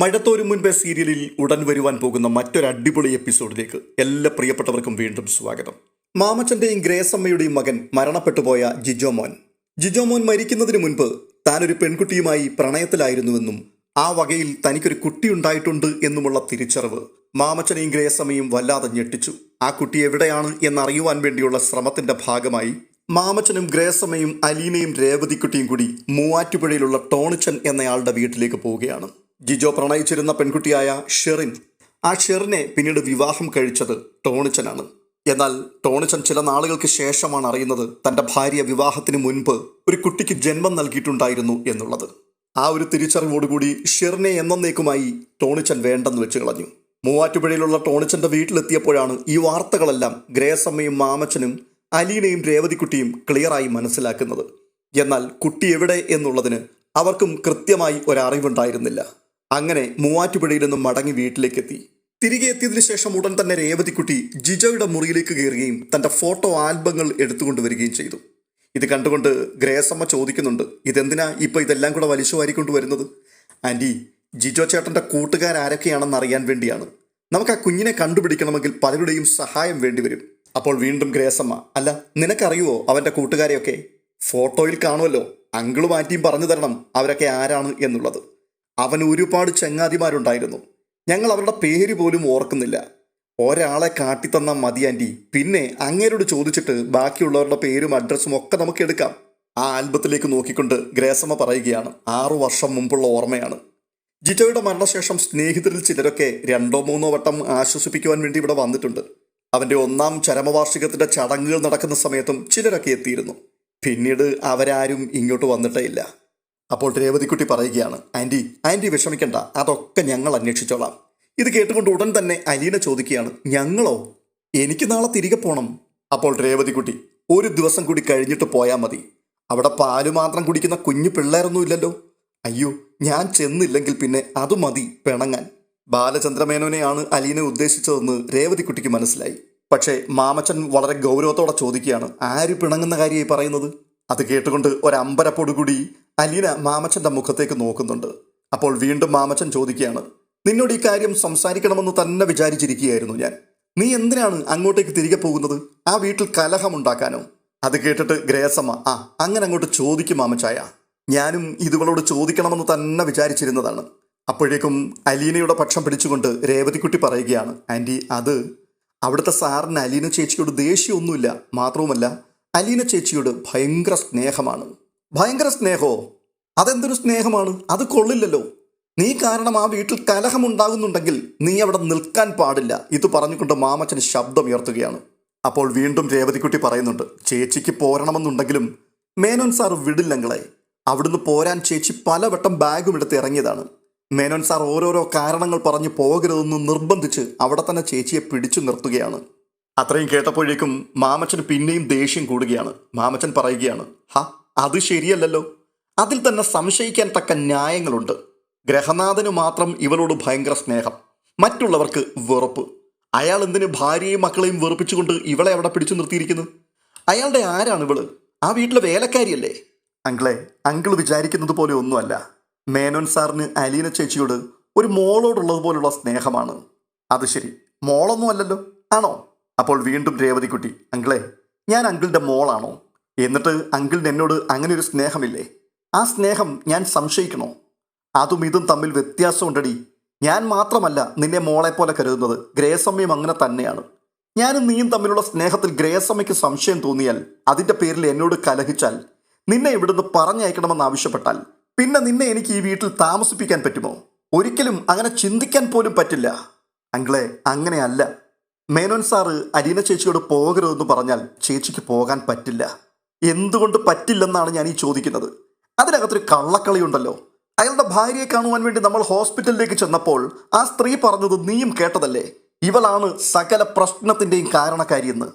മഴത്തോരും മുൻപേ സീരിയലിൽ ഉടൻ വരുവാൻ പോകുന്ന മറ്റൊരു അടിപൊളി എപ്പിസോഡിലേക്ക് എല്ലാ പ്രിയപ്പെട്ടവർക്കും വീണ്ടും സ്വാഗതം. മാമച്ചന്റെയും ഗ്രേസമ്മയുടെയും മകൻ മരണപ്പെട്ടുപോയ ജിജോമോൻ. ജിജോമോൻ മരിക്കുന്നതിന് മുൻപ് താനൊരു പെൺകുട്ടിയുമായി പ്രണയത്തിലായിരുന്നുവെന്നും ആ വകയിൽ തനിക്കൊരു കുട്ടി ഉണ്ടായിട്ടുണ്ട് എന്നുമുള്ള തിരിച്ചറിവ് മാമച്ചനെയും ഗ്രേസമ്മയും വല്ലാതെ ഞെട്ടിച്ചു. ആ കുട്ടി എവിടെയാണ് എന്നറിയുവാൻ വേണ്ടിയുള്ള ശ്രമത്തിന്റെ ഭാഗമായി മാമച്ചനും ഗ്രേസമ്മയും അലീനയും രേവതിക്കുട്ടിയും കൂടി മൂവാറ്റുപുഴയിലുള്ള ടോണിച്ചൻ എന്നയാളുടെ വീട്ടിലേക്ക് പോവുകയാണ്. ജിജോ പ്രണയിച്ചിരുന്ന പെൺകുട്ടിയായ ഷെറിൻ ആ ഷെറിനെ പിന്നീട് വിവാഹം കഴിച്ചത് ടോണിച്ചനാണ്. എന്നാൽ ടോണിച്ചൻ ചില നാളുകൾക്ക് ശേഷമാണ് അറിയുന്നത് തന്റെ ഭാര്യ വിവാഹത്തിന് മുൻപ് ഒരു കുട്ടിക്ക് ജന്മം നൽകിയിട്ടുണ്ടായിരുന്നു എന്നുള്ളത്. ആ ഒരു തിരിച്ചറിവോടുകൂടി ഷെറിനെ എന്നേക്കുമായി ടോണിച്ചൻ വേണ്ടെന്ന് വെച്ച് കളഞ്ഞു. മൂവാറ്റുപുഴയിലുള്ള ടോണിച്ചന്റെ വീട്ടിലെത്തിയപ്പോഴാണ് ഈ വാർത്തകളെല്ലാം ഗ്രേസമ്മയും മാമച്ചനും അലീനയും രേവതിക്കുട്ടിയും ക്ലിയറായി മനസ്സിലാക്കുന്നത്. എന്നാൽ കുട്ടി എവിടെ എന്നുള്ളതിന് അവർക്കും കൃത്യമായി ഒരറിവുണ്ടായിരുന്നില്ല. അങ്ങനെ മൂവാറ്റുപുഴയിൽ നിന്നും മടങ്ങി വീട്ടിലേക്കെത്തി. തിരികെ എത്തിയതിനു ശേഷം ഉടൻ തന്നെ രേവതിക്കുട്ടി ജിജോയുടെ മുറിയിലേക്ക് കയറുകയും തന്റെ ഫോട്ടോ ആൽബങ്ങൾ എടുത്തുകൊണ്ടുവരികയും ചെയ്തു. ഇത് കണ്ടുകൊണ്ട് ഗ്രേസമ്മ ചോദിക്കുന്നുണ്ട് ഇതെന്തിനാ ഇപ്പൊ ഇതെല്ലാം കൂടെ വലിച്ചു വാരിക്കൊണ്ട് വരുന്നത്? ആന്റി ജിജോ ചേട്ടന്റെ കൂട്ടുകാരാരൊക്കെയാണെന്ന് അറിയാൻ വേണ്ടിയാണ്. നമുക്ക് ആ കുഞ്ഞിനെ കണ്ടുപിടിക്കണമെങ്കിൽ പലരുടെയും സഹായം വേണ്ടിവരും അപ്പോൾ വീണ്ടും ഗ്രേസമ്മ അല്ല നിനക്കറിയുവോ അവന്റെ കൂട്ടുകാരെയൊക്കെ? ഫോട്ടോയിൽ കാണുമല്ലോ അങ്കിളും ആറ്റിയും പറഞ്ഞു തരണം അവരൊക്കെ ആരാണ് എന്നുള്ളത്. അവന് ഒരുപാട് ചങ്ങാതിമാരുണ്ടായിരുന്നു. ഞങ്ങൾ അവരുടെ പേര് പോലും ഓർക്കുന്നില്ല. ഒരാളെ കാട്ടിത്തന്ന മതി ആന്റി പിന്നെ അങ്ങേരോട് ചോദിച്ചിട്ട് ബാക്കിയുള്ളവരുടെ പേരും അഡ്രസ്സും ഒക്കെ നമുക്ക് എടുക്കാം. ആ ആൽബത്തിലേക്ക് നോക്കിക്കൊണ്ട് ഗ്രേസമ്മ പറയുകയാണ്. ആറു വർഷം മുമ്പുള്ള ഓർമ്മയാണ്. ജിജോയുടെ മരണശേഷം സ്നേഹിതരിൽ ചിലരൊക്കെ രണ്ടോ മൂന്നോ വട്ടം ആശ്വസിപ്പിക്കുവാൻ വേണ്ടി ഇവിടെ വന്നിട്ടുണ്ട്. അവന്റെ ഒന്നാം ചരമവാർഷികത്തിന്റെ ചടങ്ങുകൾ നടക്കുന്ന സമയത്തും ചിലരൊക്കെ എത്തിയിരുന്നു. പിന്നീട് അവരാരും ഇങ്ങോട്ട് വന്നിട്ടേ ഇല്ല. അപ്പോൾ രേവതിക്കുട്ടി പറയുകയാണ് ആന്റി ആന്റി വിഷമിക്കണ്ട അതൊക്കെ ഞങ്ങൾ അന്വേഷിച്ചോളാം. ഇത് കേട്ടുകൊണ്ട് ഉടൻ തന്നെ അലീന ചോദിക്കുകയാണ് ഞങ്ങളോ? എനിക്ക് നാളെ തിരികെ പോകണം അപ്പോൾ രേവതിക്കുട്ടി ഒരു ദിവസം കൂടി കഴിഞ്ഞിട്ട് പോയാൽ മതി. അവിടെ പാൽ മാത്രം കുടിക്കുന്ന കുഞ്ഞു പിള്ളേരൊന്നും ഇല്ലല്ലോ. അയ്യോ ഞാൻ ചെന്നില്ലെങ്കിൽ പിന്നെ അത് മതി പിണങ്ങാൻ. ബാലചന്ദ്രമേനോനെയാണ് അലീന ഉദ്ദേശിച്ചതെന്ന് രേവതിക്കുട്ടിക്ക് മനസ്സിലായി. പക്ഷേ മാമച്ചൻ വളരെ ഗൗരവത്തോടെ ചോദിക്കുകയാണ് ആര് പിണങ്ങുന്ന കാര്യമായി പറയുന്നത്? അത് കേട്ടുകൊണ്ട് ഒരമ്പരപ്പോടുകൂടി അലീന മാമച്ചന്റെ മുഖത്തേക്ക് നോക്കുന്നുണ്ട്. അപ്പോൾ വീണ്ടും മാമച്ചൻ ചോദിക്കുകയാണ് നിന്നോട് ഈ കാര്യം സംസാരിക്കണമെന്ന് തന്നെ വിചാരിച്ചിരിക്കുകയായിരുന്നു ഞാൻ. നീ എന്തിനാണ് അങ്ങോട്ടേക്ക് തിരികെ പോകുന്നത്? ആ വീട്ടിൽ കലഹമുണ്ടാക്കാനോ? അത് കേട്ടിട്ട് ഗ്രേസമ്മ ആ അങ്ങനെ അങ്ങോട്ട് ചോദിക്കും മാമച്ചായ. ഞാനും ഇതുവളോട് ചോദിക്കണമെന്ന് തന്നെ വിചാരിച്ചിരുന്നതാണ്. അപ്പോഴേക്കും അലീനയുടെ പക്ഷം പിടിച്ചുകൊണ്ട് രേവതിക്കുട്ടി പറയുകയാണ് ആന്റി അത് അവിടുത്തെ സാറിന് അലീന ചേച്ചിയോട് ദേഷ്യമൊന്നുമില്ല. മാത്രവുമല്ല അലീന ചേച്ചിയോട് ഭയങ്കര സ്നേഹമാണ്. ഭയങ്കര സ്നേഹമോ അതെന്തൊരു സ്നേഹമാണ്? അത് കൊള്ളില്ലല്ലോ. നീ കാരണം ആ വീട്ടിൽ കലഹമുണ്ടാകുന്നുണ്ടെങ്കിൽ നീ അവിടെ നിൽക്കാൻ പാടില്ല. ഇത് പറഞ്ഞുകൊണ്ട് മാമച്ചൻ ശബ്ദം ഉയർത്തുകയാണ്. അപ്പോൾ വീണ്ടും രേവതിക്കുട്ടി പറയുന്നുണ്ട് ചേച്ചിക്ക് പോരണമെന്നുണ്ടെങ്കിലും മേനോൻ സാർ വിടില്ലങ്ങളെ അവിടുന്ന് പോരാൻ ചേച്ചി പലവട്ടം ബാഗും എടുത്ത് ഇറങ്ങിയതാണ്. മേനോൻ സാർ ഓരോരോ കാരണങ്ങൾ പറഞ്ഞ് പോകരുതെന്ന് നിർബന്ധിച്ച് അവിടെ തന്നെ ചേച്ചിയെ പിടിച്ചു നിർത്തുകയാണ്. അത്രയും കേട്ടപ്പോഴേക്കും മാമച്ചൻ പിന്നെയും ദേഷ്യം കൂടുകയാണ്. മാമച്ചൻ പറയുകയാണ് ഹ അത് ശരിയല്ലല്ലോ. അതിൽ തന്നെ സംശയിക്കാൻ തക്ക ന്യായങ്ങളുണ്ട്. ഗ്രഹനാഥന് മാത്രം ഇവളോട് ഭയങ്കര സ്നേഹം. മറ്റുള്ളവർക്ക് വെറുപ്പ്. അയാൾ എന്തിന് ഭാര്യയും മക്കളെയും വെറുപ്പിച്ചുകൊണ്ട് ഇവളെ അവിടെ പിടിച്ചു നിർത്തിയിരിക്കുന്നു? അയാളുടെ ആരാണ് ഇവൾ? ആ വീട്ടിലെ വേലക്കാരിയല്ലേ? അങ്കിളെ അങ്കിൾ വിചാരിക്കുന്നത് പോലെ ഒന്നുമല്ല. മേനോൻ സാറിന് അലീന ചേച്ചിയോട് ഒരു മോളോടുള്ളത് പോലുള്ള സ്നേഹമാണ്. അത് ശരി മോളൊന്നും അല്ലല്ലോ. ആണോ? അപ്പോൾ വീണ്ടും രേവതിക്കുട്ടി അങ്കിളെ ഞാൻ അങ്കിളിന്റെ മോളാണോ? എന്നിട്ട് അങ്കിളിന് എന്നോട് അങ്ങനെ ഒരു സ്നേഹമില്ലേ? ആ സ്നേഹം ഞാൻ സംശയിക്കണോ? അതും ഇതും തമ്മിൽ വ്യത്യാസമുണ്ടടി ഞാൻ മാത്രമല്ല നിന്നെ മോളെ പോലെ കരുതുന്നത്. ഗ്രേസമ്മയും അങ്ങനെ തന്നെയാണ്. ഞാനും നീയും തമ്മിലുള്ള സ്നേഹത്തിൽ ഗ്രേസമ്മയ്ക്ക് സംശയം തോന്നിയാൽ അതിന്റെ പേരിൽ എന്നോട് കലഹിച്ചാൽ നിന്നെ ഇവിടുന്ന് പറഞ്ഞയക്കണമെന്ന് ആവശ്യപ്പെട്ടാൽ പിന്നെ നിന്നെ എനിക്ക് ഈ വീട്ടിൽ താമസിപ്പിക്കാൻ പറ്റുമോ? ഒരിക്കലും അങ്ങനെ ചിന്തിക്കാൻ പോലും പറ്റില്ല. അങ്കിളെ അങ്ങനെയല്ല. മേനോൻ സാറ് അരീന ചേച്ചിയോട് പോകരുതെന്ന് പറഞ്ഞാൽ ചേച്ചിക്ക് പോകാൻ പറ്റില്ല. എന്തുകൊണ്ട് പറ്റില്ലെന്നാണ് ഞാൻ ഈ ചോദിക്കുന്നത്. അതിനകത്തൊരു കള്ളക്കളിയുണ്ടല്ലോ. അയാളുടെ ഭാര്യയെ കാണുവാൻ വേണ്ടി നമ്മൾ ഹോസ്പിറ്റലിലേക്ക് ചെന്നപ്പോൾ ആ സ്ത്രീ പറഞ്ഞത് നീയും കേട്ടതല്ലേ? ഇവളാണ് സകല പ്രശ്നത്തിന്റെയും കാരണക്കാരിയെന്ന്.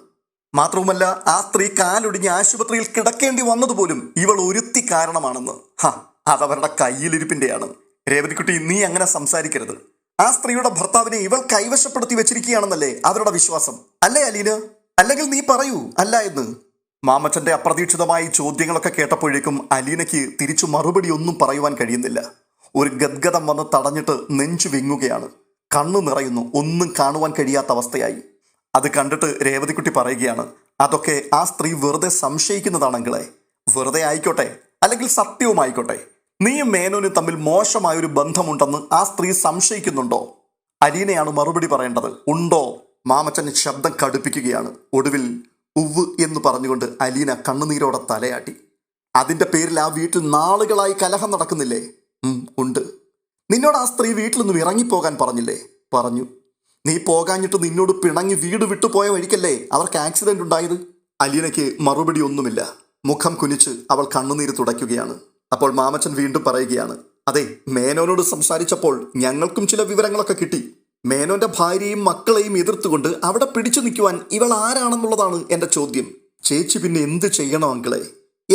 മാത്രവുമല്ല ആ സ്ത്രീ കാലൊടിഞ്ഞ് ആശുപത്രിയിൽ കിടക്കേണ്ടി വന്നതുപോലും ഇവൾ ഒരുത്തി കാരണമാണെന്ന്. ഹ അതവരുടെ കയ്യിലിരിപ്പിന്റെയാണ്. രേവതിക്കുട്ടി നീ അങ്ങനെ സംസാരിക്കരുത്. ആ സ്ത്രീയുടെ ഭർത്താവിനെ ഇവൾ കൈവശപ്പെടുത്തി വെച്ചിരിക്കുകയാണെന്നല്ലേ അവരുടെ വിശ്വാസം. അല്ലേ അലീന? അല്ലെങ്കിൽ നീ പറയൂ അല്ല എന്ന്. മാമച്ചന്റെ അപ്രതീക്ഷിതമായ ചോദ്യങ്ങളൊക്കെ കേട്ടപ്പോഴേക്കും അലീനയ്ക്ക് തിരിച്ചു മറുപടി ഒന്നും പറയുവാൻ കഴിയുന്നില്ല. ഒരു ഗദ്ഗതം വന്ന് തടഞ്ഞിട്ട് നെഞ്ചു വിങ്ങുകയാണ്. കണ്ണു നിറയുന്നു. ഒന്നും കാണുവാൻ കഴിയാത്ത അവസ്ഥയായി. അത് കണ്ടിട്ട് രേവതിക്കുട്ടി പറയുകയാണ് അതൊക്കെ ആ സ്ത്രീ വെറുതെ സംശയിക്കുന്നതാണെങ്കിലേ. വെറുതെ ആയിക്കോട്ടെ അല്ലെങ്കിൽ സത്യവുമായിക്കോട്ടെ നീയും മേനോനും തമ്മിൽ മോശമായൊരു ബന്ധമുണ്ടെന്ന് ആ സ്ത്രീ സംശയിക്കുന്നുണ്ടോ? അലീനയാണ് മറുപടി പറയേണ്ടത്. ഉണ്ടോ? മാമച്ചൻ ശബ്ദം കടുപ്പിക്കുകയാണ്. ഒടുവിൽ ഉവ് എന്ന് പറഞ്ഞുകൊണ്ട് അലീന കണ്ണുനീരോടെ തലയാട്ടി. അതിന്റെ പേരിൽ ആ വീട്ടിൽ നാളുകളായി കലഹം നടക്കുന്നില്ലേ? ഉണ്ട്. നിന്നോട് ആ സ്ത്രീ വീട്ടിൽ നിന്നും ഇറങ്ങിപ്പോകാൻ പറഞ്ഞില്ലേ? പറഞ്ഞു. നീ പോകാഞ്ഞിട്ട് നിന്നോട് പിണങ്ങി വീട് വിട്ടു പോയ വഴിക്കല്ലേ അവർക്ക് ആക്സിഡന്റ് ഉണ്ടായത്? അലീനയ്ക്ക് മറുപടി ഒന്നുമില്ല. മുഖം കുനിച്ച് അവൾ കണ്ണുനീര് തുടയ്ക്കുകയാണ്. അപ്പോൾ മാമച്ചൻ വീണ്ടും പറയുകയാണ് അതെ മേനോനോട് സംസാരിച്ചപ്പോൾ ഞങ്ങൾക്കും ചില വിവരങ്ങളൊക്കെ കിട്ടി. മേനോന്റെ ഭാര്യയും മക്കളെയും എതിർത്തുകൊണ്ട് അവിടെ പിടിച്ചു നിൽക്കുവാൻ ഇവൾ ആരാണെന്നുള്ളതാണ് എന്റെ ചോദ്യം. ചേച്ചി പിന്നെ എന്ത് ചെയ്യണം അങ്കിളെ?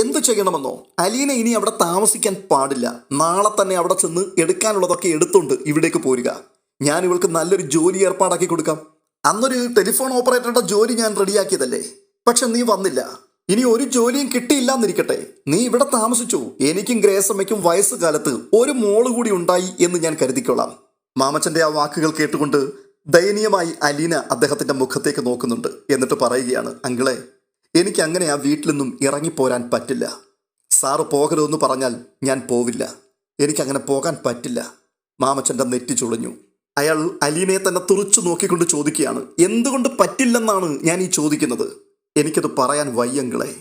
എന്ത് ചെയ്യണമെന്നോ? അലീന ഇനി അവിടെ താമസിക്കാൻ പാടില്ല. നാളെ തന്നെ അവിടെ ചെന്ന് എടുക്കാനുള്ളതൊക്കെ എടുത്തുകൊണ്ട് ഇവിടേക്ക് പോരുക. ഞാൻ ഇവൾക്ക് നല്ലൊരു ജോലി ഏർപ്പാടാക്കി കൊടുക്കാം. അന്നൊരു ടെലിഫോൺ ഓപ്പറേറ്ററുടെ ജോലി ഞാൻ റെഡിയാക്കിയതല്ലേ? പക്ഷെ നീ വന്നില്ല. ഇനി ഒരു ജോലിയും കിട്ടിയില്ല എന്നിരിക്കട്ടെ നീ ഇവിടെ താമസിച്ചു. എനിക്കും ഗ്രേസമ്മയ്ക്കും വയസ്സുകാലത്ത് ഒരു മോൾ കൂടി ഉണ്ടായി എന്ന് ഞാൻ കരുതിക്കൊള്ളാം. മാമച്ചന്റെ ആ വാക്കുകൾ കേട്ടുകൊണ്ട് ദയനീയമായി അലീന അദ്ദേഹത്തിന്റെ മുഖത്തേക്ക് നോക്കുന്നുണ്ട്. എന്നിട്ട് പറയുകയാണ് അങ്കിളെ എനിക്ക് അങ്ങനെ ആ വീട്ടിൽ നിന്നും ഇറങ്ങിപ്പോരാൻ പറ്റില്ല. സാറ് പോകരുതെന്ന് പറഞ്ഞാൽ ഞാൻ പോവില്ല. എനിക്കങ്ങനെ പോകാൻ പറ്റില്ല. മാമച്ചന്റെ നെറ്റി ചുളിഞ്ഞു. അയാൾ അലീനയെ തന്നെ തുറച്ചു നോക്കിക്കൊണ്ട് ചോദിക്കുകയാണ് എന്തുകൊണ്ട് പറ്റില്ലെന്നാണ് ഞാൻ ഈ ചോദിക്കുന്നത്? എനിക്കത് പറയാൻ വയ്യങ്കിളെ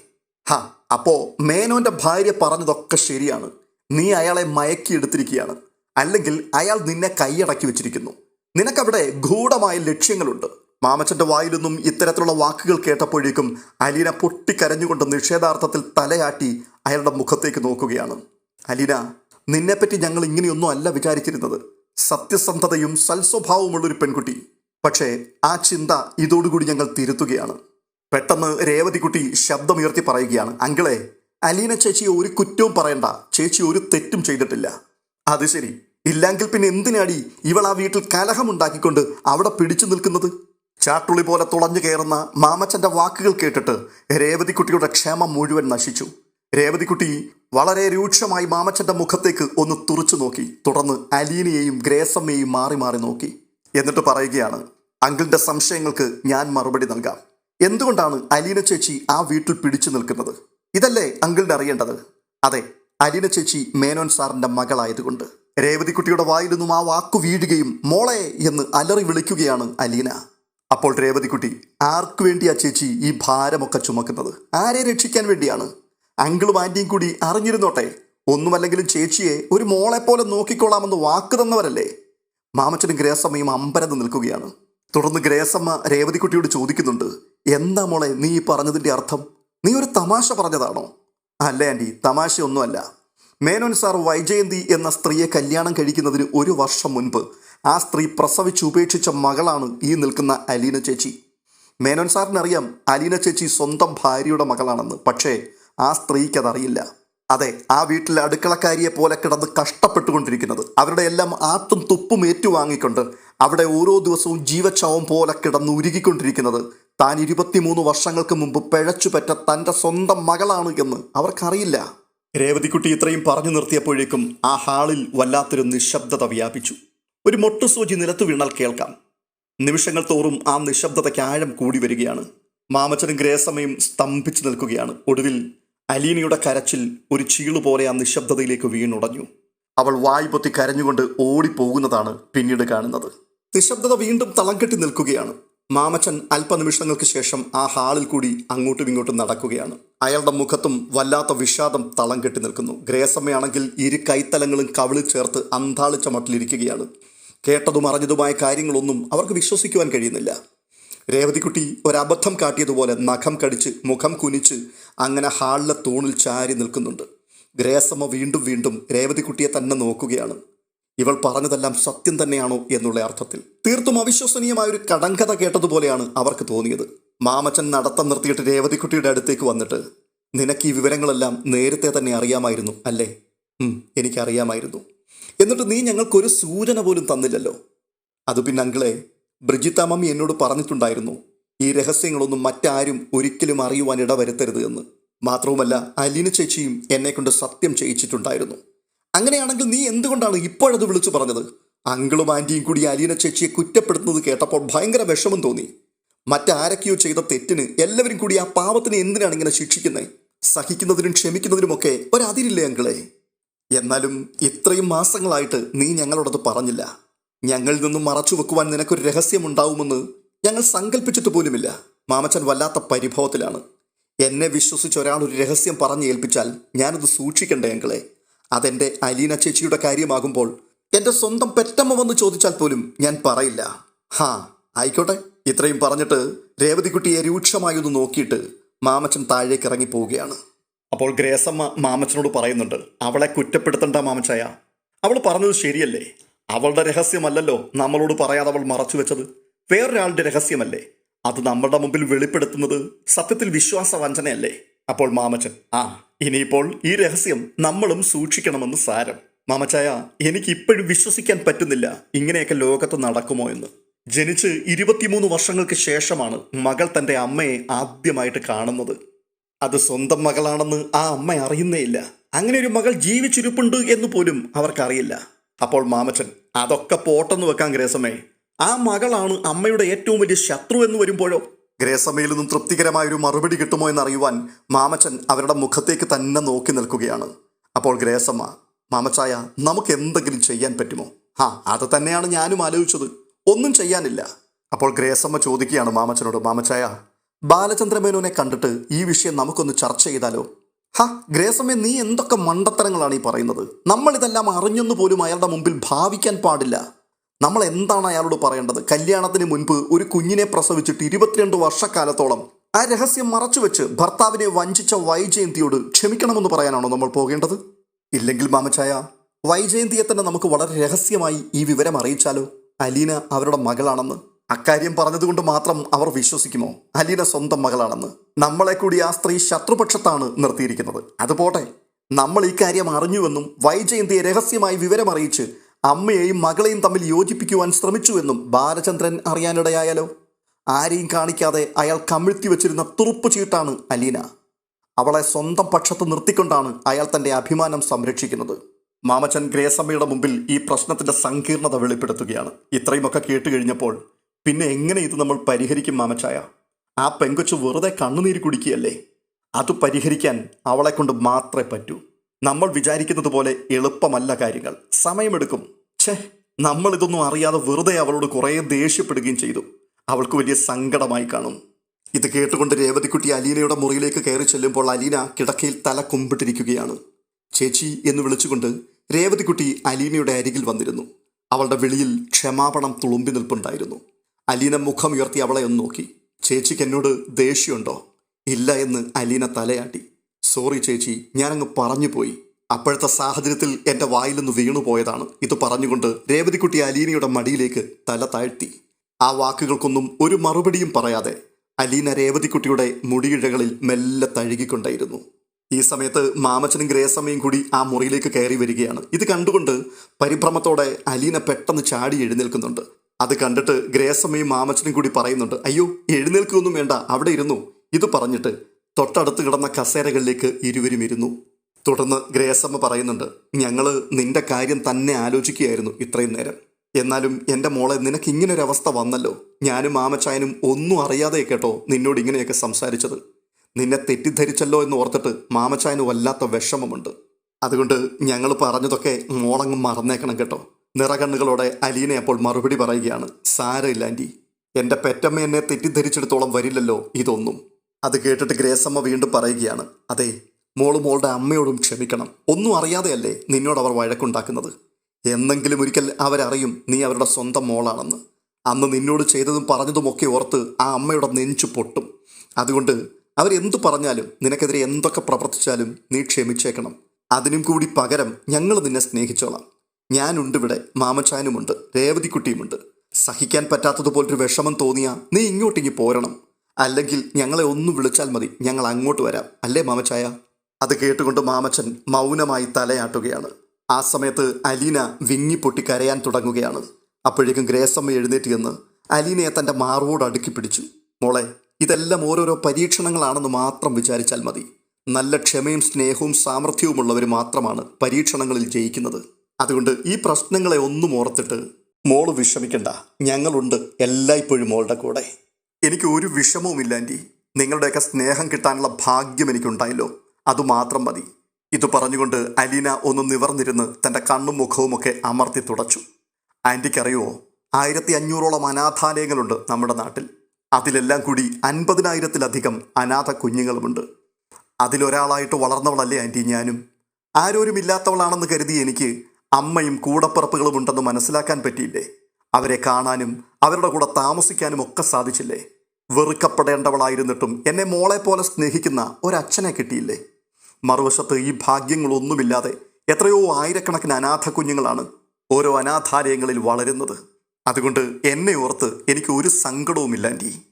ഹാ അപ്പോ മേനോന്റെ ഭാര്യ പറഞ്ഞതൊക്കെ ശരിയാണ്. നീ അയാളെ മയക്കിയെടുത്തിരിക്കുകയാണ്. അല്ലെങ്കിൽ അയാൾ നിന്നെ കൈയടക്കി വെച്ചിരിക്കുന്നു. നിനക്കവിടെ ഗൂഢമായ ലക്ഷ്യങ്ങളുണ്ട്. മാമച്ചന്റെ വായിൽ നിന്നും ഇത്തരത്തിലുള്ള വാക്കുകൾ കേട്ടപ്പോഴേക്കും അലീന പൊട്ടിക്കരഞ്ഞുകൊണ്ട് നിഷേധാർത്ഥത്തിൽ തലയാട്ടി അയാളുടെ മുഖത്തേക്ക് നോക്കുകയാണ്. അലീന നിന്നെപ്പറ്റി ഞങ്ങൾ ഇങ്ങനെയൊന്നും അല്ല വിചാരിച്ചിരുന്നത്. സത്യസന്ധതയും സൽസ്വഭാവമുള്ളൊരു പെൺകുട്ടി. പക്ഷേ ആ ചിന്ത ഇതോടുകൂടി ഞങ്ങൾ തിരുത്തുകയാണ്. പെട്ടെന്ന് രേവതിക്കുട്ടി ശബ്ദമുയർത്തി പറയുകയാണ് അങ്കിളെ അലീന ചേച്ചി ഒരു കുറ്റവും പറയണ്ട. ചേച്ചി ഒരു തെറ്റും ചെയ്തിട്ടില്ല. അത് ശരി. ഇല്ലെങ്കിൽ പിന്നെ എന്തിനാടി ഇവൾ ആ വീട്ടിൽ കലഹമുണ്ടാക്കിക്കൊണ്ട് അവിടെ പിടിച്ചു നിൽക്കുന്നത്? ചാട്ടുളി പോലെ തുളഞ്ഞു കയറുന്ന മാമച്ചന്റെ വാക്കുകൾ കേട്ടിട്ട് രേവതിക്കുട്ടിയുടെ ക്ഷേമം മുഴുവൻ നശിച്ചു. രേവതിക്കുട്ടി വളരെ രൂക്ഷമായി മാമച്ചന്റെ മുഖത്തേക്ക് ഒന്ന് തുറച്ചു നോക്കി. തുടർന്ന് അലീനയെയും ഗ്രേസമ്മയെയും മാറി മാറി നോക്കി. എന്നിട്ട് പറയുകയാണ് അങ്കിളിന്റെ സംശയങ്ങൾക്ക് ഞാൻ മറുപടി നൽകാം. എന്തുകൊണ്ടാണ് അലീന ചേച്ചി ആ വീട്ടിൽ പിടിച്ചു നിൽക്കുന്നത്? ഇതല്ലേ അങ്കിളിന് അറിയേണ്ടത്? അതെ അലീന ചേച്ചി മേനോൻ സാറിന്റെ മകളായതുകൊണ്ട് രേവതിക്കുട്ടിയുടെ വായിൽ നിന്നും ആ വാക്കു വീഴുകയും മോളെ എന്ന് അലറി വിളിക്കുകയാണ് അലീന. അപ്പോൾ രേവതിക്കുട്ടി ആർക്കു വേണ്ടിയാ ചേച്ചി ഈ ഭാരമൊക്കെ ചുമക്കുന്നത്? ആരെ രക്ഷിക്കാൻ വേണ്ടിയാണ്? അങ്കിളും ആന്റിയും കൂടി അറിഞ്ഞിരുന്നോട്ടെ? ഒന്നുമല്ലെങ്കിലും ചേച്ചിയെ ഒരു മോളെ പോലെ നോക്കിക്കൊള്ളാമെന്ന് വാക്ക് തന്നവരല്ലേ? മാമച്ചനും ഗ്രേസമ്മയും അമ്പരന്ന് നിൽക്കുകയാണ്. തുടർന്ന് ഗ്രേസമ്മ രേവതിക്കുട്ടിയോട് ചോദിക്കുന്നുണ്ട് എന്താ മോളെ നീ ഈ പറഞ്ഞതിന്റെ അർത്ഥം? നീ ഒരു തമാശ പറഞ്ഞതാണോ? അല്ല ആന്റി? തമാശയൊന്നുമല്ല. മേനോൻ സാർ വൈജയന്തി എന്ന സ്ത്രീയെ കല്യാണം കഴിക്കുന്നതിന് ഒരു വർഷം മുൻപ് ആ സ്ത്രീ പ്രസവിച്ച് ഉപേക്ഷിച്ച മകളാണ് ഈ നിൽക്കുന്ന അലീന ചേച്ചി. മേനോൻ സാറിനറിയാം അലീന ചേച്ചി സ്വന്തം ഭാര്യയുടെ മകളാണെന്ന്. പക്ഷേ ആ സ്ത്രീക്കതറിയില്ല. അതെ ആ വീട്ടിലെ അടുക്കളക്കാരിയെ പോലെ കിടന്ന് കഷ്ടപ്പെട്ടുകൊണ്ടിരിക്കുന്നത്. അവരുടെ എല്ലാം ആത്തും തുപ്പും ഏറ്റുവാങ്ങിക്കൊണ്ട് അവിടെ ഓരോ ദിവസവും ജീവച്ചവം പോലെ കിടന്ന് ഉരുകിക്കൊണ്ടിരിക്കുന്നത് താൻ ഇരുപത്തിമൂന്ന് വർഷങ്ങൾക്ക് മുമ്പ് പിഴച്ചുപറ്റ തന്റെ സ്വന്തം മകളാണ് എന്ന് അവർക്കറിയില്ല. രേവതിക്കുട്ടി ഇത്രയും പറഞ്ഞു നിർത്തിയപ്പോഴേക്കും ആ ഹാളിൽ വല്ലാത്തൊരു നിശബ്ദത വ്യാപിച്ചു. ഒരു മൊട്ടുസൂചി നിലത്ത് വീണാൽ കേൾക്കാം. നിമിഷങ്ങൾ തോറും ആ നിശബ്ദതയ്ക്ക് ആഴം കൂടി വരികയാണ്. മാമച്ചനും ഗ്രേസമയും സ്തംഭിച്ചു നിൽക്കുകയാണ്. ഒടുവിൽ അലീനയുടെ കരച്ചിൽ ഒരു ചീളു പോലെ ആ നിശബ്ദതയിലേക്ക് വീണുടഞ്ഞു. അവൾ വായ് പൊത്തി കരഞ്ഞുകൊണ്ട് ഓടിപ്പോകുന്നതാണ് പിന്നീട് കാണുന്നത്. നിശബ്ദത വീണ്ടും തളം കെട്ടി നിൽക്കുകയാണ്. മാമച്ചൻ അല്പനിമിഷങ്ങൾക്ക് ശേഷം ആ ഹാളിൽ കൂടി അങ്ങോട്ടും ഇങ്ങോട്ടും നടക്കുകയാണ്. അയാളുടെ മുഖത്തും വല്ലാത്ത വിഷാദം തളം കെട്ടി നിൽക്കുന്നു. ഗ്രേസമ്മയാണെങ്കിൽ ഇരു കൈത്തലങ്ങളും കവിളിൽ ചേർത്ത് അന്താളിച്ച മട്ടിലിരിക്കുകയാണ് കേട്ടതും അറിഞ്ഞതുമായ കാര്യങ്ങളൊന്നും അവർക്ക് വിശ്വസിക്കുവാൻ കഴിയുന്നില്ല. രേവതിക്കുട്ടി ഒരബദ്ധം കാട്ടിയതുപോലെ നഖം കടിച്ച് മുഖം കുനിച്ച് അങ്ങനെ ഹാളിലെ തൂണിൽ ചാരി നിൽക്കുന്നുണ്ട്. ഗ്രേസമ്മ വീണ്ടും വീണ്ടും രേവതിക്കുട്ടിയെ തന്നെ നോക്കുകയാണ്. ഇവൾ പറഞ്ഞതെല്ലാം സത്യം തന്നെയാണോ എന്നുള്ള അർത്ഥത്തിൽ. തീർത്തും അവിശ്വസനീയമായ ഒരു കടങ്കഥ കേട്ടതുപോലെയാണ് അവർക്ക് തോന്നിയത്. മാമച്ചൻ നടത്തം നിർത്തിയിട്ട് രേവതിക്കുട്ടിയുടെ അടുത്തേക്ക് വന്നിട്ട് നിനക്ക് ഈ വിവരങ്ങളെല്ലാം നേരത്തെ തന്നെ അറിയാമായിരുന്നു അല്ലേ? എനിക്കറിയാമായിരുന്നു. എന്നിട്ട് നീ ഞങ്ങൾക്കൊരു സൂചന പോലും തന്നില്ലല്ലോ. അത് പിന്നെ അങ്കിളെ ബ്രിജിത്ത മമ്മി എന്നോട് പറഞ്ഞിട്ടുണ്ടായിരുന്നു ഈ രഹസ്യങ്ങളൊന്നും മറ്റാരും ഒരിക്കലും അറിയുവാൻ ഇടവരുത്തരുത് എന്ന്. മാത്രവുമല്ല അലീന ചേച്ചിയും എന്നെക്കൊണ്ട് സത്യം ചെയ്യിച്ചിട്ടുണ്ടായിരുന്നു. അങ്ങനെയാണെങ്കിൽ നീ എന്തുകൊണ്ടാണ് ഇപ്പോഴത് വിളിച്ചു പറഞ്ഞത്? അങ്കിളും ആന്റിയും കൂടി അലീന ചേച്ചിയെ കുറ്റപ്പെടുത്തുന്നത് കേട്ടപ്പോൾ ഭയങ്കര വിഷമം തോന്നി. മറ്റാരൊക്കെയോ ചെയ്ത തെറ്റിന് എല്ലാവരും കൂടി ആ പാപത്തിന് എന്തിനാണ് ഇങ്ങനെ ശിക്ഷിക്കുന്നത് സഹിക്കുന്നതിനും ക്ഷമിക്കുന്നതിനുമൊക്കെ ഒരതിരില്ലേ അങ്കിളെ? എന്നാലും ഇത്രയും മാസങ്ങളായിട്ട് നീ ഞങ്ങളോടത് പറഞ്ഞില്ല. ഞങ്ങളിൽ നിന്നും മറച്ചു വെക്കുവാൻ നിനക്കൊരു രഹസ്യമുണ്ടാവുമെന്ന് ഞങ്ങൾ സങ്കല്പിച്ചിട്ട് പോലുമില്ല. മാമച്ചൻ വല്ലാത്ത പരിഭവത്തിലാണ്. എന്നെ വിശ്വസിച്ച് ഒരാൾ ഒരു രഹസ്യം പറഞ്ഞ് ഏൽപ്പിച്ചാൽ ഞാനത് സൂക്ഷിക്കണ്ടേ അങ്കിളെ? അതെന്റെ അലീന ചേച്ചിയുടെ കാര്യമാകുമ്പോൾ എന്റെ സ്വന്തം പെറ്റമ്മ വന്ന് ചോദിച്ചാൽ പോലും ഞാൻ പറയില്ല. ഹാ ആയിക്കോട്ടെ. ഇത്രയും പറഞ്ഞിട്ട് രേവതിക്കുട്ടിയെ രൂക്ഷമായൊന്ന് നോക്കിയിട്ട് മാമച്ചൻ താഴേക്ക് ഇറങ്ങി പോവുകയാണ്. അപ്പോൾ ഗ്രേസമ്മ മാമച്ചനോട് പറയുന്നുണ്ട് അവളെ കുറ്റപ്പെടുത്തണ്ട മാമച്ചായ. അവൾ പറഞ്ഞത് ശരിയല്ലേ? അവളുടെ രഹസ്യമല്ലല്ലോ നമ്മളോട് പറയാതെ അവൾ മറച്ചു വെച്ചത്. വേറൊരാളുടെ രഹസ്യമല്ലേ? അത് നമ്മളുടെ മുമ്പിൽ വെളിപ്പെടുത്തുന്നത് സത്യത്തിൽ വിശ്വാസ വഞ്ചനയല്ലേ അപ്പോൾ മാമച്ചൻ ആ ഇനിയിപ്പോൾ ഈ രഹസ്യം നമ്മളും സൂക്ഷിക്കണമെന്ന് സാരം. മാമച്ചായ എനിക്ക് ഇപ്പോഴും വിശ്വസിക്കാൻ പറ്റുന്നില്ല ഇങ്ങനെയൊക്കെ ലോകത്ത് നടക്കുമോ എന്ന്. ജനിച്ച് ഇരുപത്തിമൂന്ന് വർഷങ്ങൾക്ക് ശേഷമാണ് മകൾ തന്റെ അമ്മയെ ആദ്യമായിട്ട് കാണുന്നത്. അത് സ്വന്തം മകളാണെന്ന് ആ അമ്മ അറിയുന്നേയില്ല. അങ്ങനെ ഒരു മകൾ ജീവിച്ചിരിപ്പുണ്ട് എന്ന് പോലും അവർക്കറിയില്ല. അപ്പോൾ മാമച്ചൻ അതൊക്കെ പോട്ടെന്ന് വെക്കാൻ ഗ്രേസമേ ആ മകളാണ് അമ്മയുടെ ഏറ്റവും വലിയ ശത്രു എന്ന് വരുമ്പോഴോ ഗ്രേസമ്മയിൽ നിന്നും തൃപ്തികരമായ ഒരു മറുപടി കിട്ടുമോ എന്നറിയുവാൻ മാമച്ചൻ അവരുടെ മുഖത്തേക്ക് തന്നെ നോക്കി നിൽക്കുകയാണ്. അപ്പോൾ ഗ്രേസമ്മ മാമച്ചായ നമുക്ക് എന്തെങ്കിലും ചെയ്യാൻ പറ്റുമോ? ആ അത് തന്നെയാണ് ഞാനും ആലോചിച്ചത്. ഒന്നും ചെയ്യാനില്ല. അപ്പോൾ ഗ്രേസമ്മ ചോദിക്കുകയാണ് മാമച്ചനോട് മാമച്ചായ ബാലചന്ദ്രമേനോനെ കണ്ടിട്ട് ഈ വിഷയം നമുക്കൊന്ന് ചർച്ച ചെയ്താലോ? ഹാ ഗ്രേസമ്മ നീ എന്തൊക്കെ മണ്ടത്തരങ്ങളാണ് ഈ പറയുന്നത്? നമ്മളിതെല്ലാം അറിഞ്ഞെന്ന് പോലും അയാളുടെ മുമ്പിൽ ഭാവിക്കാൻ പാടില്ല. നമ്മൾ എന്താണ് അയാളോട് പറയേണ്ടത്? കല്യാണത്തിന് മുൻപ് ഒരു കുഞ്ഞിനെ പ്രസവിച്ചിട്ട് ഇരുപത്തിരണ്ട് വർഷക്കാലത്തോളം ആ രഹസ്യം മറച്ചുവെച്ച് ഭർത്താവിനെ വഞ്ചിച്ച വൈജയന്തിയോട് ക്ഷമിക്കണമെന്ന് പറയാനാണോ നമ്മൾ പോകേണ്ടത്? ഇല്ലെങ്കിൽ മാമച്ചായ വൈജയന്തിയെ തന്നെ നമുക്ക് വളരെ രഹസ്യമായി ഈ വിവരം അറിയിച്ചാലോ? അലീന അവരുടെ മകളാണെന്ന്. അക്കാര്യം പറഞ്ഞതുകൊണ്ട് മാത്രം അവർ വിശ്വസിക്കുമോ? അലീന സ്വന്തം മകളാണെന്ന്. നമ്മളെ കൂടി ആ സ്ത്രീ ശത്രുപക്ഷത്താണ് നിർത്തിയിരിക്കുന്നത്. അതുപോട്ടെ നമ്മൾ ഈ കാര്യം അറിഞ്ഞുവെന്നും വൈജയന്തിയെ രഹസ്യമായി വിവരം അറിയിച്ച് അമ്മയെയും മകളെയും തമ്മിൽ യോജിപ്പിക്കുവാൻ ശ്രമിച്ചുവെന്നും ബാലചന്ദ്രൻ അറിയാനിടയായാലോ ആരെയും കാണിക്കാതെ അയാൾ കമിഴ്ത്തി വെച്ചിരുന്ന തുറുപ്പ് ചീട്ടാണ് അലീന. അവളെ സ്വന്തം പക്ഷത്ത് നിർത്തിക്കൊണ്ടാണ് അയാൾ തന്റെ അഭിമാനം സംരക്ഷിക്കുന്നത്. മാമച്ചൻ ഗ്രേസമ്മയുടെ മുമ്പിൽ ഈ പ്രശ്നത്തിന്റെ സങ്കീർണത വെളിപ്പെടുത്തുകയാണ്. ഇത്രയുമൊക്കെ കേട്ട് കഴിഞ്ഞപ്പോൾ പിന്നെ എങ്ങനെ ഇത് നമ്മൾ പരിഹരിക്കും മാമച്ചായ? ആ പെങ്കൊച്ചു വെറുതെ കണ്ണുനീര് കുടിക്കുകയല്ലേ? അത് പരിഹരിക്കാൻ അവളെക്കൊണ്ട് മാത്രമേ പറ്റൂ. നമ്മൾ വിചാരിക്കുന്നത് പോലെ എളുപ്പമല്ല കാര്യങ്ങൾ. സമയമെടുക്കും. ഛേ നമ്മൾ ഇതൊന്നും അറിയാതെ വെറുതെ അവളോട് കുറേ ദേഷ്യപ്പെടുകയും ചെയ്തു. അവൾക്ക് വലിയ സങ്കടമായി കാണും. ഇത് കേട്ടുകൊണ്ട് രേവതിക്കുട്ടി അലീനയുടെ മുറിയിലേക്ക് കയറി ചെല്ലുമ്പോൾ അലീന കിടക്കയിൽ തല കുമ്പിട്ടിരിക്കുകയാണ്. ചേച്ചി എന്ന് വിളിച്ചുകൊണ്ട് രേവതിക്കുട്ടി അലീനയുടെ അരികിൽ വന്നിരുന്നു. അവളുടെ വിളിയിൽ ക്ഷമാപണം തുളുമ്പി നിൽപ്പുണ്ടായിരുന്നു. അലീന മുഖം ഉയർത്തി അവളെ ഒന്ന് നോക്കി. ചേച്ചിക്ക് എന്നോട് ദേഷ്യമുണ്ടോ? ഇല്ല എന്ന് അലീന തലയാട്ടി. സോറി ചേച്ചി ഞാനങ്ങ് പറഞ്ഞു പോയി. അപ്പോഴത്തെ സാഹചര്യത്തിൽ എന്റെ വായിൽ നിന്ന് വീണു പോയതാണ്. ഇത് പറഞ്ഞുകൊണ്ട് രേവതിക്കുട്ടി അലീനയുടെ മടിയിലേക്ക് തല താഴ്ത്തി. ആ വാക്കുകൾക്കൊന്നും ഒരു മറുപടിയും പറയാതെ അലീന രേവതിക്കുട്ടിയുടെ മുടിയിഴകളിൽ മെല്ലെ തഴുകിക്കൊണ്ടായിരുന്നു. ഈ സമയത്ത് മാമച്ചനും ഗ്രേസമ്മയും കൂടി ആ മുറിയിലേക്ക് കയറി വരികയാണ്. ഇത് കണ്ടുകൊണ്ട് പരിഭ്രമത്തോടെ അലീന പെട്ടെന്ന് ചാടി എഴുന്നേൽക്കുന്നുണ്ട്. അത് കണ്ടിട്ട് ഗ്രേസമ്മയും മാമച്ചനും കൂടി പറയുന്നുണ്ട് അയ്യോ എഴുന്നേൽക്കൊന്നും വേണ്ട അവിടെ ഇരുന്നു. ഇത് പറഞ്ഞിട്ട് തൊട്ടടുത്ത് കിടന്ന കസേരകളിലേക്ക് ഇരുവരും ഇരുന്നു. തുടർന്ന് ഗ്രേസമ്മ പറയുന്നുണ്ട് ഞങ്ങൾ നിന്റെ കാര്യം തന്നെ ആലോചിക്കുകയായിരുന്നു ഇത്രയും നേരം. എന്നാലും എന്റെ മോളെ നിനക്ക് ഇങ്ങനൊരു അവസ്ഥ വന്നല്ലോ. ഞാനും മാമച്ചായനും ഒന്നും അറിയാതെ കേട്ടോ നിന്നോട് ഇങ്ങനെയൊക്കെ സംസാരിച്ചത്. നിന്നെ തെറ്റിദ്ധരിച്ചല്ലോ എന്ന് ഓർത്തിട്ട് മാമച്ചായന് വല്ലാത്ത വിഷമമുണ്ട്. അതുകൊണ്ട് ഞങ്ങൾ പറഞ്ഞതൊക്കെ മോളങ്ങ് മറന്നേക്കണം കേട്ടോ. നിറകണ്ണുകളോടെ അലീനെ അപ്പോൾ മറുപടി പറയുകയാണ് സാരമില്ല എന്റെ പെറ്റമ്മ എന്നെ തെറ്റിദ്ധരിച്ചിടത്തോളം വരില്ലല്ലോ ഇതൊന്നും. അത് കേട്ടിട്ട് ഗ്രേസമ്മ വീണ്ടും പറയുകയാണ് അതെ മോൾ മോളുടെ അമ്മയോടും ക്ഷമിക്കണം. ഒന്നും അറിയാതെയല്ലേ നിന്നോട് അവർ വഴക്കുണ്ടാക്കുന്നത്? എന്നെങ്കിലും ഒരിക്കൽ അവരറിയും നീ അവരുടെ സ്വന്തം മോളാണെന്ന്. അന്ന് നിന്നോട് ചെയ്തതും പറഞ്ഞതുമൊക്കെ ഓർത്ത് ആ അമ്മയുടെ നെഞ്ചു പൊട്ടും. അതുകൊണ്ട് അവരെന്തു പറഞ്ഞാലും നിനക്കെതിരെ എന്തൊക്കെ പ്രവർത്തിച്ചാലും നീ ക്ഷമിച്ചേക്കണം. അതിനും കൂടി പകരം ഞങ്ങൾ നിന്നെ സ്നേഹിച്ചോളാം. ഞാനുണ്ട് ഇവിടെ മാമച്ചാനുമുണ്ട് രേവതിക്കുട്ടിയുമുണ്ട്. സഹിക്കാൻ പറ്റാത്തതുപോലൊരു വിഷമം തോന്നിയാ നീ ഇങ്ങോട്ടിങ്ങി പോരണം. അല്ലെങ്കിൽ ഞങ്ങളെ ഒന്ന് വിളിച്ചാൽ മതി. ഞങ്ങൾ അങ്ങോട്ട് വരാം. അല്ലേ മാമച്ചായ? അത് കേട്ടുകൊണ്ട് മാമച്ചൻ മൗനമായി തലയാട്ടുകയാണ്. ആ സമയത്ത് അലീന വിങ്ങിപ്പൊട്ടി കരയാൻ തുടങ്ങുകയാണ്. അപ്പോഴേക്കും ഗ്രേസമ്മ എഴുന്നേറ്റ് എന്ന് അലീനയെ തന്റെ മാറോട് അടുക്കി പിടിച്ചു. മോളെ ഇതെല്ലാം ഓരോരോ പരീക്ഷണങ്ങളാണെന്ന് മാത്രം വിചാരിച്ചാൽ മതി. നല്ല ക്ഷമയും സ്നേഹവും സാമർഥ്യവുമുള്ളവർ മാത്രമാണ് പരീക്ഷണങ്ങളിൽ ജയിക്കുന്നത്. അതുകൊണ്ട് ഈ പ്രശ്നങ്ങളെ ഒന്നും ഓർത്തിട്ട് മോൾ വിഷമിക്കണ്ട. ഞങ്ങളുണ്ട് എല്ലായ്പ്പോഴും മോളുടെ കൂടെ. എനിക്ക് ഒരു വിഷമവുമില്ല ആന്റി നിങ്ങളുടെയൊക്കെ സ്നേഹം കിട്ടാനുള്ള ഭാഗ്യം എനിക്കുണ്ടായല്ലോ. അതുമാത്രം മതി. ഇത് പറഞ്ഞുകൊണ്ട് അലീന ഒന്ന് നിവർന്നിരുന്ന് തന്റെ കണ്ണും മുഖവും ഒക്കെ അമർത്തി തുടച്ചു. ആന്റിക്കറിയോ ആയിരത്തി അഞ്ഞൂറോളം അനാഥാലയങ്ങളുണ്ട് നമ്മുടെ നാട്ടിൽ. അതിലെല്ലാം കൂടി അൻപതിനായിരത്തിലധികം അനാഥ കുഞ്ഞുങ്ങളുമുണ്ട്. അതിലൊരാളായിട്ട് വളർന്നവളല്ലേ ആന്റി ഞാനും? ആരോരുമില്ലാത്തവളാണെന്ന് കരുതി എനിക്ക് അമ്മയും കൂടപ്പിറപ്പുകളും ഉണ്ടെന്ന് മനസ്സിലാക്കാൻ പറ്റിയില്ലേ? അവരെ കാണാനും അവരുടെ കൂടെ താമസിക്കാനും ഒക്കെ സാധിച്ചില്ലേ? വെറുക്കപ്പെടേണ്ടവളായിരുന്നിട്ടും എന്നെ മോളെ പോലെ സ്നേഹിക്കുന്ന ഒരച്ഛനെ കിട്ടിയില്ലേ? മറുവശത്ത് ഈ ഭാഗ്യങ്ങളൊന്നുമില്ലാതെ എത്രയോ ആയിരക്കണക്കിന് അനാഥ കുഞ്ഞുങ്ങളാണ് ഓരോ അനാഥാലയങ്ങളിൽ വളരുന്നത്. അതുകൊണ്ട് എന്നെ ഓർത്ത് എനിക്ക് ഒരു സങ്കടവുമില്ല ആന്റി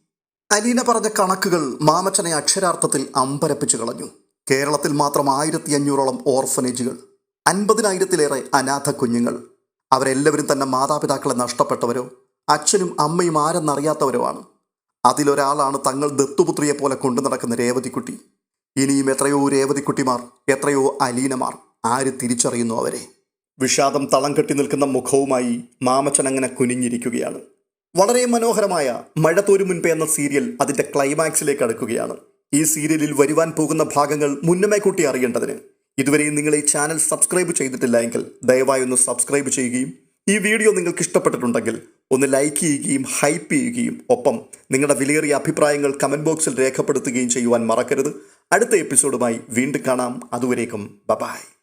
അലീന പറഞ്ഞ കണക്കുകൾ മാമച്ചനെ അക്ഷരാർത്ഥത്തിൽ അമ്പരപ്പിച്ചു കളഞ്ഞു. കേരളത്തിൽ മാത്രം ആയിരത്തി അഞ്ഞൂറോളം ഓർഫനേജുകൾ അൻപതിനായിരത്തിലേറെ അനാഥ കുഞ്ഞുങ്ങൾ അവരെല്ലാവരും തന്നെ മാതാപിതാക്കളെ നഷ്ടപ്പെട്ടവരോ അച്ഛനും അമ്മയും ആരെന്നറിയാത്തവരോ ആണ്. അതിലൊരാളാണ് തങ്ങൾ ദത്തുപുത്രിയെ പോലെ കൊണ്ടു നടക്കുന്ന രേവതിക്കുട്ടി. ഇനിയും എത്രയോ രേവതിക്കുട്ടിമാർ എത്രയോ അലീനമാർ ആര് തിരിച്ചറിയുന്നു അവരെ? വിഷാദം തളം കെട്ടി നിൽക്കുന്ന മുഖവുമായി മാമച്ചൻ അങ്ങനെ കുനിഞ്ഞിരിക്കുകയാണ്. വളരെ മനോഹരമായ മഴ മുൻപേ എന്ന സീരിയൽ അതിന്റെ ക്ലൈമാക്സിലേക്ക് അടുക്കുകയാണ്. ഈ സീരിയലിൽ വരുവാൻ പോകുന്ന ഭാഗങ്ങൾ മുന്നമേ കൂട്ടി അറിയേണ്ടതിന് ഇതുവരെയും നിങ്ങൾ ഈ ചാനൽ സബ്സ്ക്രൈബ് ചെയ്തിട്ടില്ല എങ്കിൽ ദയവായി ഒന്ന് സബ്സ്ക്രൈബ് ചെയ്യുകയും ഈ വീഡിയോ നിങ്ങൾക്ക് ഇഷ്ടപ്പെട്ടിട്ടുണ്ടെങ്കിൽ ഒന്ന് ലൈക്ക് ചെയ്യുകയും ഹൈപ്പ് ചെയ്യുകയും ഒപ്പം നിങ്ങളുടെ വിലയേറിയ അഭിപ്രായങ്ങൾ കമന്റ് ബോക്സിൽ രേഖപ്പെടുത്തുകയും ചെയ്യുവാൻ മറക്കരുത്. അടുത്ത എപ്പിസോഡുമായി വീണ്ടും കാണാം. അതുവരേക്കും. ബബായ്